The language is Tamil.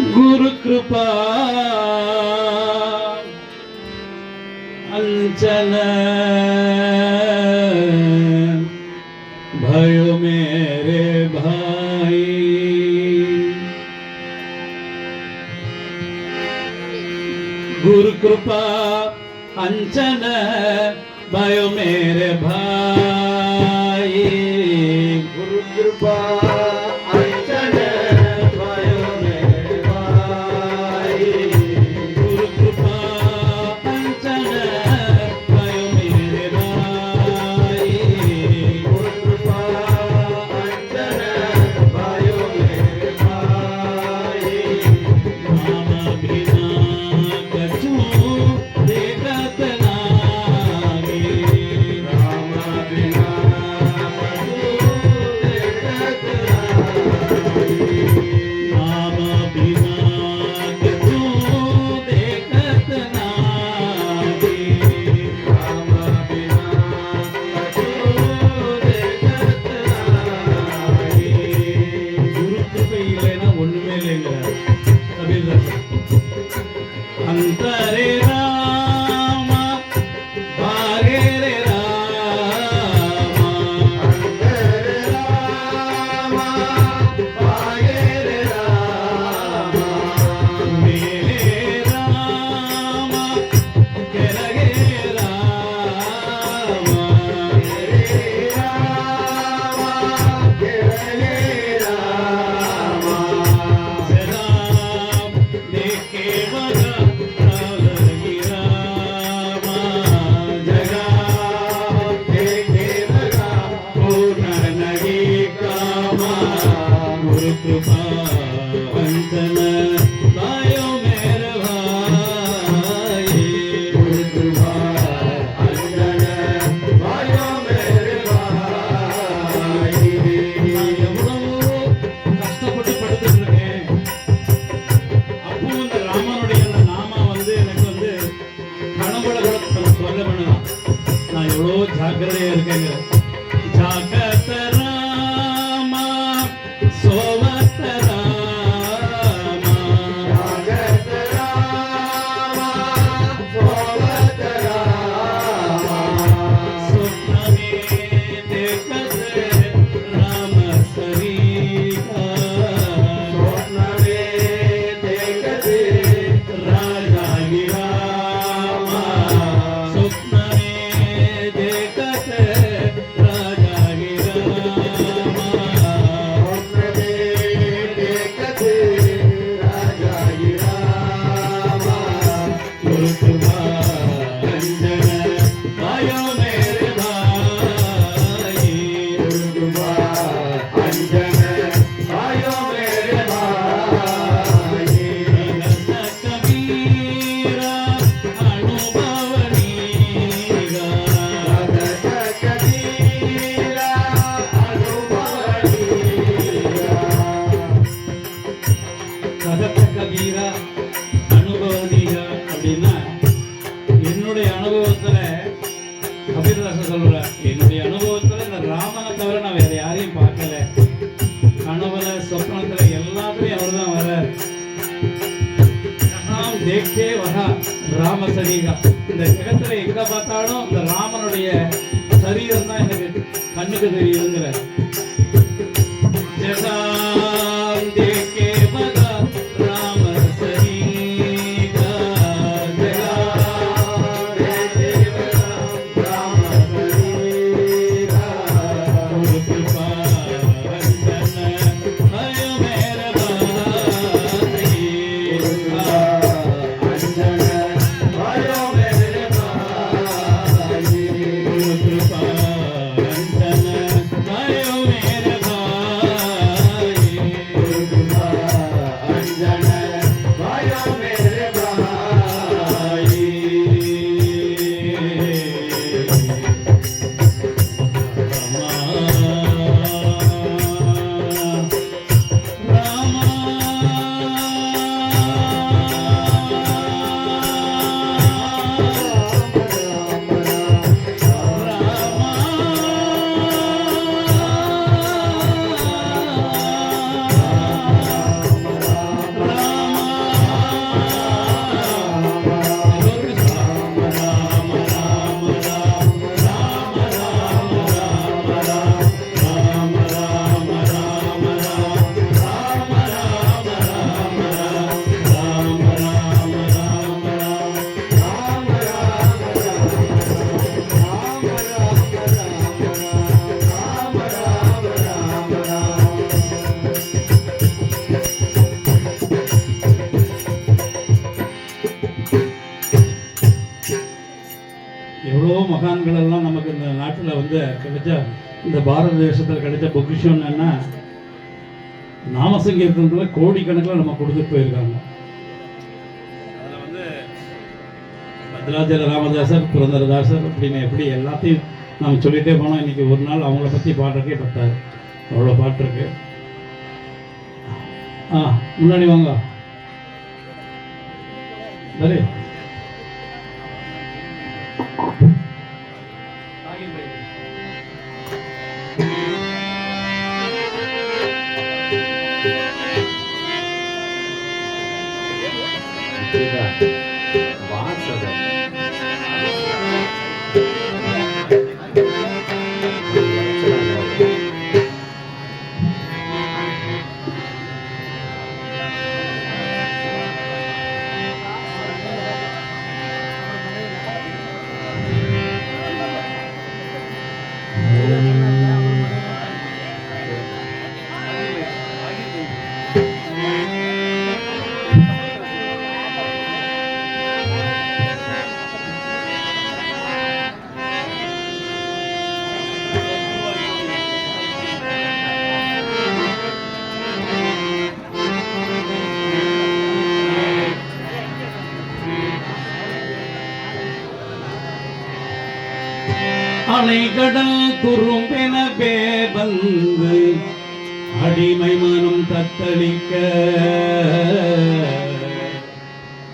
गुरु कृपा। अंचल। भयो मेरे भाई। गुरु कृपा अंचल। भयो मेरे भाई। गुरु कृपा। கருணையாக இருக்கேங்க சரீரம். இந்த ஜெகத்துல எங்க பார்த்தாலும் இந்த ராமனுடைய சரீரம் தான் எனக்கு கண்ணுக்கு தெரியுதுங்கிற கிடைச்ச இந்த பாரத தேசத்தில் கிடைச்ச பொக்கிஷம் என்னன்னா நாமசங்கீர்த்தனத்தில் கோடிக்கணக்கில் நம்ம கொடுத்துட்டு போயிருக்காங்க. அதில் வந்து பத்ராஜல ராமதாசர் புரந்தரதாசர் அப்படின்னு எப்படி எல்லாத்தையும் நம்ம சொல்லிகிட்டே போனோம் இன்னைக்கு ஒரு நாள் அவங்கள பற்றி பாடுறக்கே பத்தாது. அவ்வளோ பாட்டு இருக்கு. ஆ முன்னாடி வாங்க. சரி. thank you அலைகடல் குறும்பென பேபந்து அடிமை மனம் தத்தளிக்க